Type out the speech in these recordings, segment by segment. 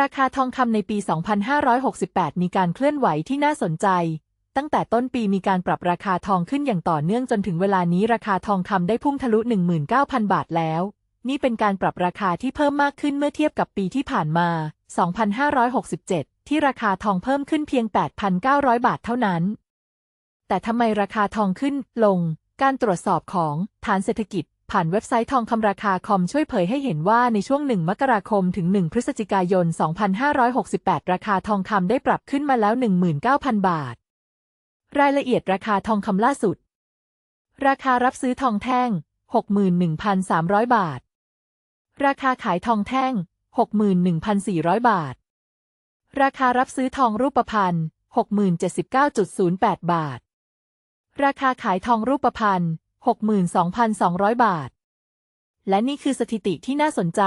ราคาทองคำในปี 2568 มีการเคลื่อนไหวที่น่าสนใจ ตั้งแต่ต้นปีมีการปรับราคาทองขึ้นอย่างต่อเนื่องจนถึงเวลานี้ราคาทองคำได้พุ่งทะลุ 19,000 บาทแล้ว นี่เป็นการปรับราคาที่เพิ่มมากขึ้นเมื่อเทียบกับปีที่ผ่านมา 2567 ที่ราคาทองเพิ่มขึ้นเพียง 8,900 บาทเท่านั้น แต่ทำไมราคาทองขึ้นลง การตรวจสอบของฐานเศรษฐกิจ ผ่านเว็บไซต์ทองคำราคาคอมช่วยเผยให้เห็นว่าในช่วง 1 มกราคมถึง 1 พฤศจิกายน 2568 ราคาทองคำได้ปรับขึ้นมาแล้ว 19,000 บาท รายละเอียดราคาทองคำล่าสุด ราคารับซื้อทองแท่ง 61,300 บาท ราคาขายทองแท่ง 61,400 บาท ราคารับซื้อทองรูปพรรณ 6079.08 บาท ราคาขายทองรูปพรรณ 62,200 บาท และนี่คือสถิติที่น่าสนใจ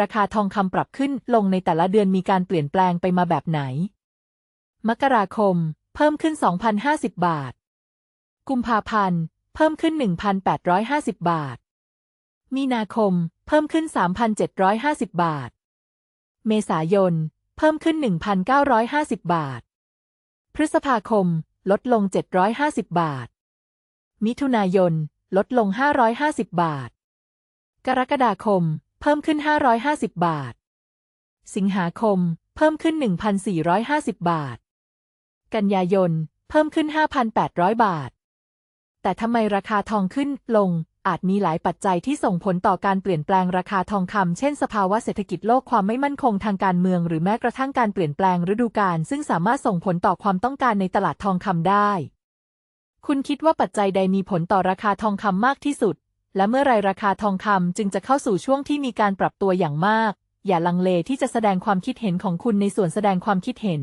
ราคาทองคำปรับขึ้นลงในแต่ละเดือนมีการเปลี่ยนแปลงไปมาแบบไหน มกราคม เพิ่มขึ้น 2,050 บาท กุมภาพันธ์ เพิ่มขึ้น 1,850 บาท มีนาคม เพิ่มขึ้น 3,750 บาท เมษายน เพิ่มขึ้น 1,950 บาท พฤษภาคม ลดลง 750 บาท มิถุนายน ลดลง 550 บาท กรกฎาคม เพิ่มขึ้น 550 บาท สิงหาคม เพิ่มขึ้น 1,450 บาท กันยายน เพิ่มขึ้น 5,800 บาท แต่ทำไมราคาทองขึ้นลงอาจมีหลายปัจจัยที่ส่งผลต่อการเปลี่ยนแปลงราคาทองคำเช่น สภาวะเศรษฐกิจโลกความไม่มั่นคงทางการเมือง หรือแม้กระทั่งการเปลี่ยนแปลงฤดูกาลซึ่งสามารถส่งผลต่อความต้องการในตลาดทองคำได้ คุณคิดว่าปัจจัยใดมีผลต่อราคาทองคำมากที่สุด และเมื่อไรราคาทองคำจึงจะเข้าสู่ช่วงที่มีการปรับตัวอย่างมาก อย่าลังเลที่จะแสดงความคิดเห็นของคุณในส่วนแสดงความคิดเห็น